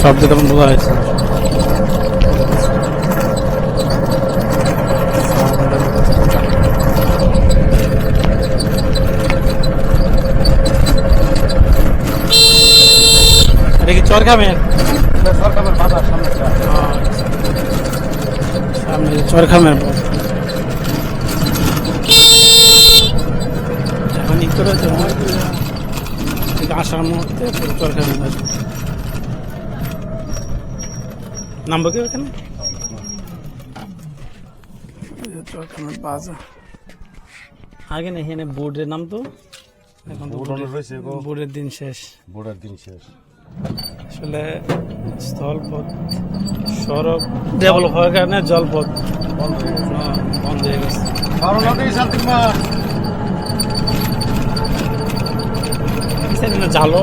শব্দ কেমন বোঝা হয়েছে এটা কি চর খামের সরকারের বাজার সামনে। সামনে চর এখন ই করে আসার মুহূর্তে পুরো আসবে নামবো কি ওখানে? চর বাজার। আগে না এখানে বোর্ডের নাম তো? এখন বোর্ড রয়েছে গো। বোর্ডের দিন শেষ। বোর্ডের দিন শেষ। আসলে স্থলপথ সড়ক ডেভেলপ হওয়ার কারণে জলপথ বন্ধ হয়ে গেছে জালো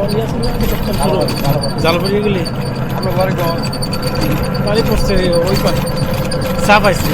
জাল পড়িয়ে গেলি। বাড়ি পড়ছে ওই পাশে। চা পাইছি।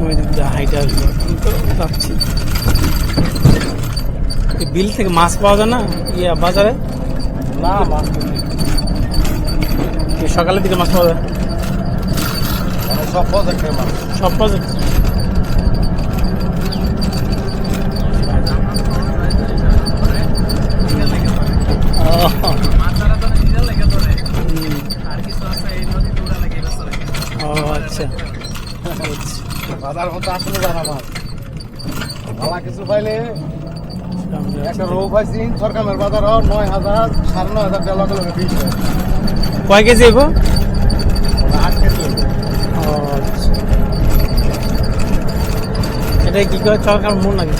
সময় যদি হাইটে আসব আমি তো এই বিল থেকে মাছ পাওয়া যায় না? ইয়া বাজারে? না মাছ সকালের দিকে মাছ পাওয়া যায়। সব পথে খেয়ে সব পাওয়া যায় আচ্ছা। বাজার মতো আসলে জানা মাছ ভালো কিছু পাইলে একটা রৌ পাইছি সরকারের বাজার নয় হাজার সাড়ে নয় হাজার লগে লগে বিশ কয় কেজি এবো আট কেজি আচ্ছা। এটা কি করে সরকার মূল নাকি?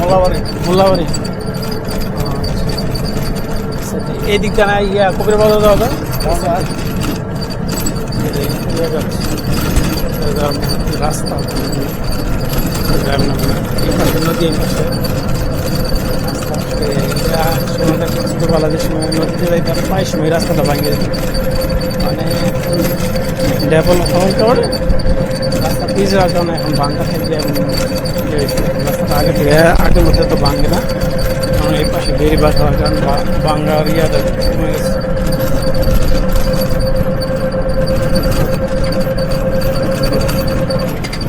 মোল্লাবাড়ি। মোল্লাবাড়ি। এই দিকটা না ইয়া কবির বাজার যাওয়া যায়? ইয়ে। এরকম রাস্তা গ্রাম নামে। এই পাশে নদী এই পাশে রাস্তা। সময়টা ছোটবেলা যে সময় নদীতে যাইতাম প্রায় সময় রাস্তাটা ভাঙে যেত। মানে ডেভেলপ হওয়ার পরে রাস্তা পিস হওয়ার কারণে এখন ভাঙ্গা থেকে ইয়ে। রাস্তাটা আগে থেকে আগের মধ্যে তো ভাঙে না কারণ এই পাশে বেরি বাস হওয়ার কারণে কমে গেছে